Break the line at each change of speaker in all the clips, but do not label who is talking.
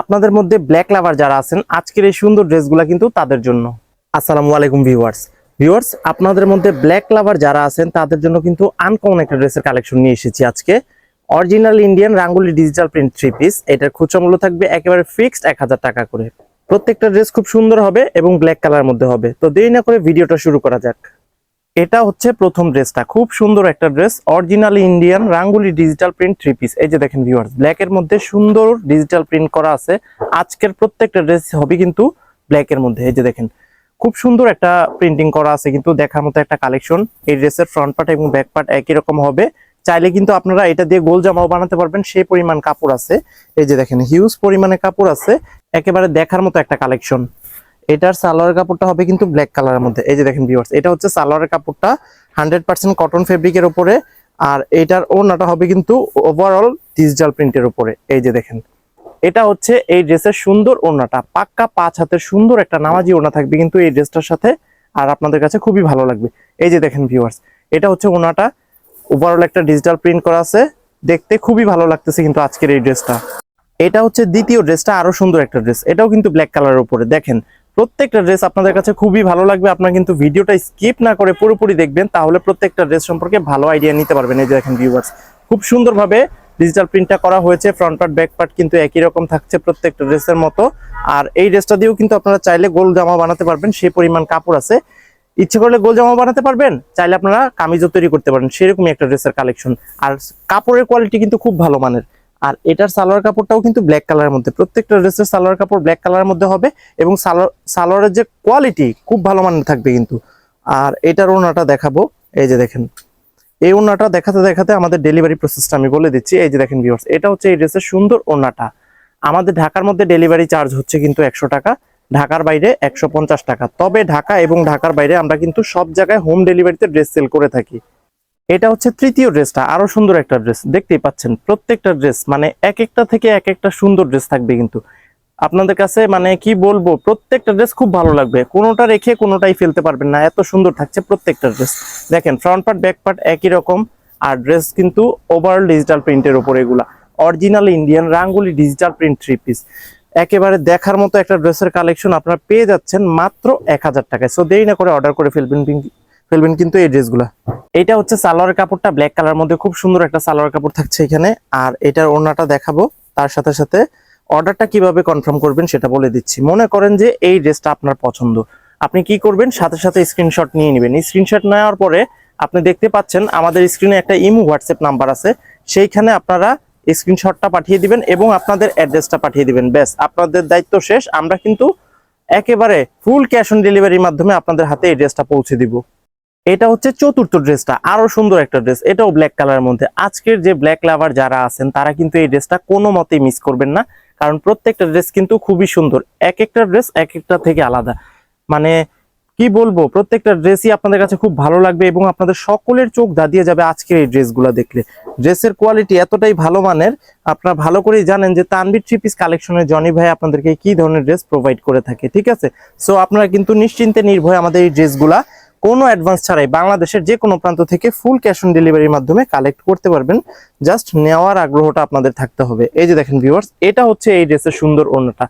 আপনাদের মধ্যে ব্ল্যাক লাভার যারা আছেন, আজকের এই সুন্দর ড্রেসগুলো কিন্তু তাদের জন্য। আসসালামু আলাইকুম ভিউয়ার্স ভিউয়ার্স আপনাদের মধ্যে ব্ল্যাক লাভার যারা আছেন, তাদের জন্য কিন্তু আনকমন একটা ড্রেসের কালেকশন নিয়ে এসেছি আজকে। অরিজিনাল ইন্ডিয়ান রাঙ্গুলি ডিজিটাল প্রিন্ট থ্রি পিস এটার খুচরা মূল্য থাকবে একেবারে ফিক্সড এক হাজার টাকা করে। প্রত্যেকটা ড্রেস খুব সুন্দর হবে এবং ব্ল্যাক কালার মধ্যে হবে। তো দেরি না করে ভিডিওটা শুরু করা যাক। এটা হচ্ছে প্রথম ড্রেসটা। খুব সুন্দর একটা ড্রেস। অরিজিনাল ইন্ডিয়ান রাঙ্গুলি ডিজিটাল প্রিন্ট থ্রি পিস এই যে দেখেন ভিউয়ার্স ব্ল্যাক এর মধ্যে সুন্দর ডিজিটাল প্রিন্ট করা আছে। আজকের প্রত্যেকটা ড্রেস হবে কিন্তু ব্ল্যাক এর মধ্যে। এই যে দেখেন, খুব সুন্দর একটা প্রিন্টিং করা আছে কিন্তু দেখার মতো একটা কালেকশন এই ড্রেসের ফ্রন্ট পার্ট এবং ব্যাক পার্ট একই রকম হবে। চাইলে কিন্তু আপনারা এটা দিয়ে গোল জামাও বানাতে পারবেন। সেই পরিমাণ কাপড় আছে। এই যে দেখেন হিউজ পরিমাণে কাপড় আছে। একেবারে দেখার মতো একটা কালেকশন এটার সালোয়ার কাপড়টা হবে কিন্তু ব্ল্যাক কালারের মধ্যে। এই যে দেখেন ভিউয়ার্স এটা হচ্ছে সালোয়ারের কাপড়টা হান্ড্রেড পার্সেন্ট কটন ফেব্রিকের উপরে, আর এটার ওনাটা হবে কিন্তু ওভারঅল ডিজিটাল প্রিন্টের উপরে। এই যে দেখেন, এটা হচ্ছে এই ড্রেসের সুন্দর ওড়নাটা। পাক্কা পাঁচ হাতের সুন্দর একটা নামাজি ওড়না থাকবে কিন্তু এই ড্রেসটার সাথে, আর আপনাদের কাছে খুবই ভালো লাগবে। এই যে দেখেন ভিউয়ার্স এটা হচ্ছে ওড়নাটা। ওভারঅল একটা ডিজিটাল প্রিন্ট করা আছে। দেখতে খুবই ভালো লাগতেছে কিন্তু আজকের এই ড্রেসটা। এটা হচ্ছে দ্বিতীয় ড্রেসটা, আরও সুন্দর একটা ড্রেস। এটাও কিন্তু ব্ল্যাক কালারের উপরে। দেখেন প্রত্যেকটা ড্রেস আপনাদের কাছে খুবই ভালো লাগবে। আপনারা কিন্তু ভিডিওটা স্কিপ না করে পুরোপুরি দেখবেন, তাহলে প্রত্যেকটা ড্রেস সম্পর্কে ভালো আইডিয়া নিতে পারবেন। এই যে দেখেন ভিউয়ার্স খুব সুন্দরভাবে ডিজিটাল প্রিন্টটা করা হয়েছে ফ্রন্ট পার্ট ব্যাক পার্ট কিন্তু একই রকম থাকছে প্রত্যেকটা ড্রেসের মতো। আর এই ড্রেসটা দিয়েও কিন্তু আপনারা চাইলে গোল জামা বানাতে পারবেন সেই পরিমাণ কাপড় আছে। ইচ্ছে করলে গোল জামা বানাতে পারবেন, চাইলে আপনারা কামিজও তৈরি করতে পারেন, সেরকমই একটা ড্রেসের কালেকশন আর কাপড়ের কোয়ালিটি কিন্তু খুব ভালো মানের। আর এটার সালোয়ার কাপড়টাও কিন্তু ব্ল্যাক কালারের মধ্যে। প্রত্যেকটা ড্রেসের সালোয়ার কাপড় ব্ল্যাক কালারের মধ্যে হবে এবং সালোয়ার সালোয়ারের যে কোয়ালিটি খুব ভালো মানের থাকবে কিন্তু। আর এটার ওনাটা দেখাবো। এই যে দেখেন, এই ওনাটা দেখাতে দেখাতে আমাদের ডেলিভারি প্রসেসটা আমি বলে দিচ্ছি। এই যে দেখেন ভিউয়ার্স এটা হচ্ছে এই ড্রেসের সুন্দর ওনাটা আমাদের ঢাকার মধ্যে ডেলিভারি চার্জ হচ্ছে কিন্তু একশো টাকা, ঢাকার বাইরে একশো পঞ্চাশ টাকা। তবে ঢাকা এবং ঢাকার বাইরে আমরা কিন্তু সব জায়গায় হোম ডেলিভারিতে ড্রেস সেল করে থাকি। এটা হচ্ছে তৃতীয় ড্রেসটা, আরও সুন্দর একটা ড্রেস। দেখতেই পাচ্ছেন, প্রত্যেকটা ড্রেস মানে এক একটা থেকে এক একটা সুন্দর ড্রেস থাকবে কিন্তু। আপনাদের কাছে মানে কি বলব, প্রত্যেকটা ড্রেস খুব ভালো লাগবে। কোনোটা রেখে কোনোটাই ফেলতে পারবেন না, এত সুন্দর থাকছে প্রত্যেকটা ড্রেস। দেখেন ফ্রন্ট পার্ট ব্যাক পার্ট একই রকম, আর ড্রেস কিন্তু ওভারঅল ডিজিটাল প্রিন্টের উপর এগুলা। অরিজিনাল ইন্ডিয়ান রাঙ্গুলি ডিজিটাল প্রিন্ট থ্রি পিস একেবারে দেখার মতো একটা ড্রেসের কালেকশন আপনারা পেয়ে যাচ্ছেন মাত্র এক হাজার টাকায়। সো দেরি না করে অর্ডার করে ফেলবেন ফেলবেন কিন্তু এই ড্রেসগুলা। এটা হচ্ছে সালোয়ার কাপড়টা ব্ল্যাক কালার মধ্যে খুব সুন্দর একটা সালোয়ার কাপড় থাকছে এখানে। আর এটার ওড়নাটা দেখাবো, তার সাথে সাথে অর্ডারটা কীভাবে কনফার্ম করবেন সেটা বলে দিচ্ছি। মনে করেন যে এই ড্রেসটা আপনার পছন্দ। আপনি কি করবেন? সাথে সাথে স্ক্রিনশট নিয়ে নেবেন। স্ক্রিনশট নেওয়ার পরে আপনি দেখতে পাচ্ছেন আমাদের স্ক্রিনে একটা ইমো হোয়াটসঅ্যাপ নাম্বার আছে। সেইখানে আপনারা স্ক্রিনশটটা পাঠিয়ে দিবেন এবং আপনাদের অ্যাড্রেসটা পাঠিয়ে দিবেন। ব্যাস, আপনাদের দায়িত্ব শেষ। আমরা কিন্তু একেবারে ফুল ক্যাশ অন ডেলিভারির মাধ্যমে আপনাদের হাতে এই ড্রেসটা পৌঁছে দিব। এটা হচ্ছে চতুর্থ ড্রেসটা, আরও সুন্দর একটা ড্রেস। এটাও ব্ল্যাক কালারের মধ্যে। আজকের যে ব্ল্যাক লাভার যারা আছেন, তারা কিন্তু এই ড্রেসটা কোনো মতেই মিস করবেন না। কারণ প্রত্যেকটা ড্রেস কিন্তু খুবই সুন্দর। এক একটা ড্রেস এক একটা থেকে আলাদা। মানে কি বলব? প্রত্যেকটা ড্রেসই আপনাদের কাছে খুব ভালো লাগবে এবং আপনাদের সকলের চোখ দাঁড়িয়ে যাবে আজকের এই ড্রেসগুলো দেখলে। ড্রেসের কোয়ালিটি এতটাই ভালো মানের, আপনারা ভালো করেই জানেন যে তানবির থ্রি পিস কালেকশনের জনি ভাই আপনাদেরকে কি ধরনের ড্রেস প্রোভাইড করে থাকে, ঠিক আছে? সো আপনারা কিন্তু নিশ্চিন্তে নির্ভয়ে আমাদের এই ড্রেসগুলা কোনো অ্যাডভান্স ছাড়াই বাংলাদেশের যে কোনো প্রান্ত থেকে ফুল ক্যাশ অন ডেলিভারির মাধ্যমে কালেক্ট করতে পারবেন। জাস্ট নেওয়ার আগ্রহটা আপনাদের থাকতে হবে। এই যে দেখেন ভিউয়ার্স এটা হচ্ছে এই ড্রেসের সুন্দর অন্যটা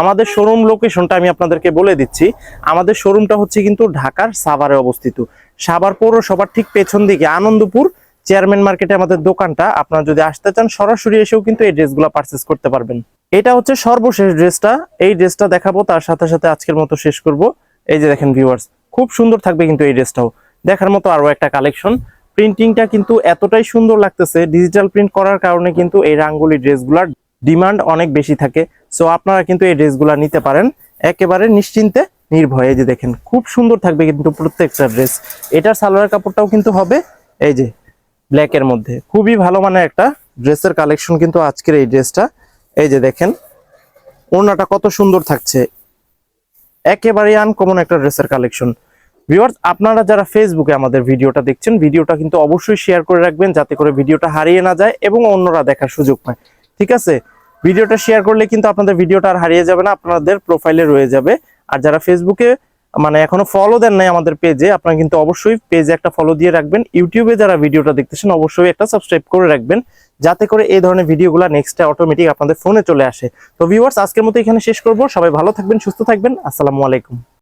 আমাদের শোরুম লোকেশনটা আমি আপনাদেরকে বলে দিচ্ছি। আমাদের শোরুমটা হচ্ছে কিন্তু ঢাকার সাভারে অবস্থিত। সাভার পৌরসভার ঠিক পেছন দিকে আনন্দপুর চেয়ারম্যান মার্কেটে আমাদের দোকানটা। আপনারা যদি আসতে চান, সরাসরি এসেও কিন্তু এই ড্রেসগুলো পারচেস করতে পারবেন। এটা হচ্ছে সর্বশেষ ড্রেসটা এই ড্রেসটা দেখাবো, তার সাথে সাথে আজকের মতো শেষ করব। এই যে দেখেন ভিউয়ার্স খুব সুন্দর থাকবে কিন্তু এই ড্রেসটাও। দেখার মতো আরও একটা কালেকশন। প্রিন্টিংটা কিন্তু এতটাই সুন্দর লাগতেছে ডিজিটাল প্রিন্ট করার কারণে কিন্তু এই রাঙ্গুলি ড্রেসগুলার ডিমান্ড অনেক বেশি থাকে। সো আপনারা কিন্তু এই ড্রেসগুলা নিতে পারেন। একেবারে নিশ্চিন্তে নির্ভয়ে যে দেখেন, খুব সুন্দর থাকবে কিন্তু প্রত্যেকটা ড্রেস। এটার সালোয়ার কাপড়টাও কিন্তু হবে এই যে ব্ল্যাক এর মধ্যে। খুবই ভালো মানে একটা ড্রেসের কালেকশন কিন্তু আজকের এই ড্রেসটা। এই যে দেখেন, ওড়নাটা কত সুন্দর থাকছে। একেবারে আনকমন একটা ড্রেসের কালেকশন ভিউয়ার্স আপনারা যারা ফেসবুকে আমাদের ভিডিওটা দেখছেন, ভিডিওটা কিন্তু অবশ্যই শেয়ার করে রাখবেন যাতে করে ভিডিওটা হারিয়ে না যায় এবং অন্যরা দেখার সুযোগ পায়। ঠিক আছে? ভিডিওটা শেয়ার করলে কিন্তু আপনাদের ভিডিওটা আর হারিয়ে যাবে না, আপনাদের প্রোফাইলে রয়ে যাবে। আর যারা ফেসবুকে মানে এখনও ফলো দেন নাই আমাদের পেজে আপনারা কিন্তু অবশ্যই পেজে একটা ফলো দিয়ে রাখবেন। ইউটিউবে যারা ভিডিওটা দেখতেছেন, অবশ্যই একটা সাবস্ক্রাইব করে রাখবেন, যাতে করে এই ধরনের ভিডিওগুলো নেক্সটে অটোমেটিক আপনাদের ফোনে চলে আসে। তো ভিউয়ার্স আজকের মতো এখানে শেষ করব। সবাই ভালো থাকবেন, সুস্থ থাকবেন। আসসালামু আলাইকুম।